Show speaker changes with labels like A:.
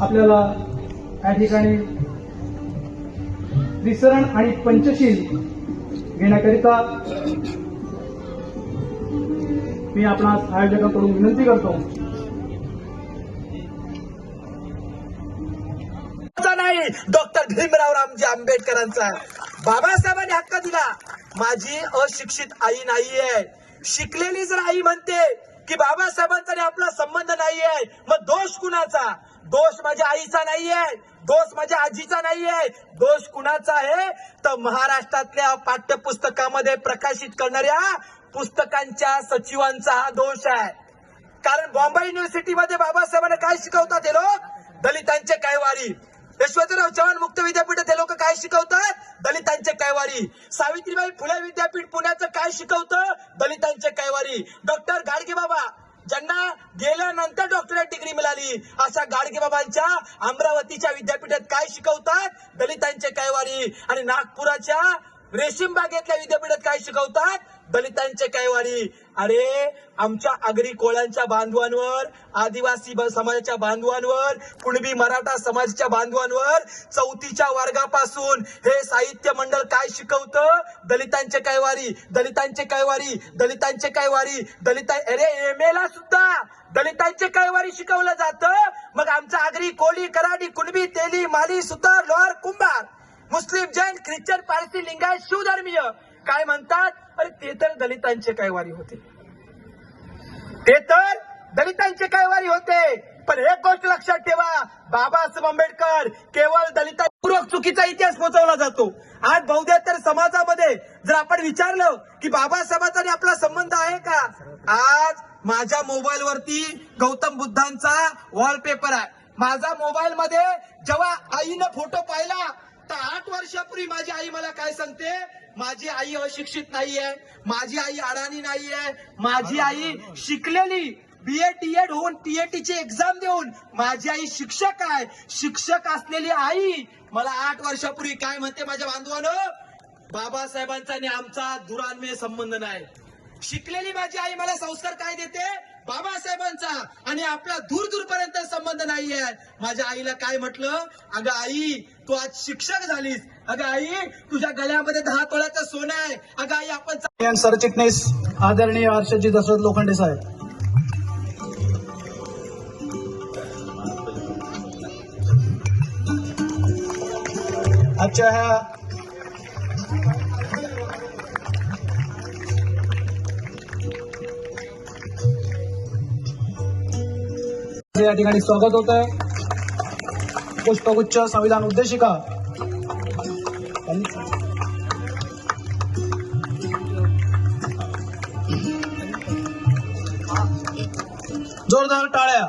A: आपल्याला या ठिकाणी विसरण आणि पंचशील घेण्याकरिता मी आपणास आयोजकांकडून विनंती करतो.
B: नाही डॉक्टर भीमराव रामजी आंबेडकरांचा. बाबासाहेबांनी हक्क दिला. माझी अशिक्षित आई नाहीये. शिकलेली जर आई म्हणते की बाबासाहेबांचा आपला संबंध नाहीये. मग दोष कुणाचा? दोष माझ्या आईचा नाहीये. दोष माझ्या आजीचा नाहीये. दोष कुणाचा आहे? तर महाराष्ट्रातल्या पाठ्यपुस्तकामध्ये प्रकाशित करणाऱ्या पुस्तकांच्या सचिवांचा हा दोष आहे. कारण बॉम्बे युनिव्हर्सिटीमध्ये बाबासाहेबांना काय शिकवतात हे लोक? दलितांचे वारी यशवंतराव चव्हाण मुक्त विद्यापीठ ते लोक काय शिकवतात? दलितांचे कैवारी. सावित्रीबाई फुले विद्यापीठ पुण्याचं काय शिकवतं? दलितांचे कैवारी. डॉक्टर गाडगे बाबा ज्यांना गेल्यानंतर डॉक्टरेट डिग्री मिळाली अशा गाडगे बाबांच्या अमरावतीच्या विद्यापीठात काय शिकवतात? दलितांचे कैवारी. आणि नागपुराच्या रेशीम बागेतल्या विद्यापीठात काय शिकवतात? दलितांचे कैवारी अरे आमच्या आगरी कोळ्यांच्या बांधवांवर आदिवासी समाजाच्या बांधवांवर कुणबी मराठा समाजाच्या बांधवांवर चौथीच्या वर्गापासून हे साहित्य मंडळ काय शिकवतं? दलितांचे कैवारी दलितांचे कैवारी दलितांचे कैवारी दलिता अरे एम एला सुद्धा दलितांचे कैवारी शिकवलं जातं? मग आमचा आगरी कोळी कराडी कुणबी तेली माली सुतार लोहार कुंभार मुस्लिम जैन ख्रिश्चन पारसी लिंगायत शिवधर्मीय काय म्हणतात? अरे ते तर दलितांचे कैवारी होते. ते तर दलितांचे कैवारी होते. पण एक गोष्ट लक्षात ठेवा बाबासाहेब आंबेडकर केवळ दलितांपूर्वक चुकीचा इतिहास पोहोचवला जातो. आज बौद्धातर समाजामध्ये जर आपण विचारलं की बाबासाहेबांचा आणि आपला संबंध आहे का? आज माझ्या मोबाईल वरती गौतम बुद्धांचा वॉलपेपर आहे. माझा मोबाईल मध्ये जेव्हा आईनं फोटो पाहिला वर्षापूर्वी माझी आई मला काय सांगते? माझी आई अशिक्षित नाहीये माझी आई अडाणी नाहीये माझी आई शिकलेली बीए टीएड होऊन टीएटी ची एक्झाम देऊन माझी आई शिक्षक आहे. शिक्षक असलेली आई मला आठ वर्षापूर्वी काय म्हणते माझ्या बांधवानं? बाबासाहेबांचा आणि आमचा दुरान्वय संबंध नाही. शिकलेली माझी आई मला संस्कार काय देते? बाबासाहेबांचा आणि आपला दूर दूरपर्यंत संबंध नाहीये. माझ्या आईला काय म्हटलं? अगं आई तू आज शिक्षक झालीस. अगं आई तुझ्या गळ्यामध्ये दहा तोळ्याचं सोनं आहे. अगं आई आपण
A: आणि सरचिटणीस आदरणीय हर्षजी दशरथ लोखंडे साहेब. आजच्या ह्या या ठिकाणी स्वागत होत आहे पुष्पगुच्छ संविधान उद्देशिका. जोरदार टाळ्या.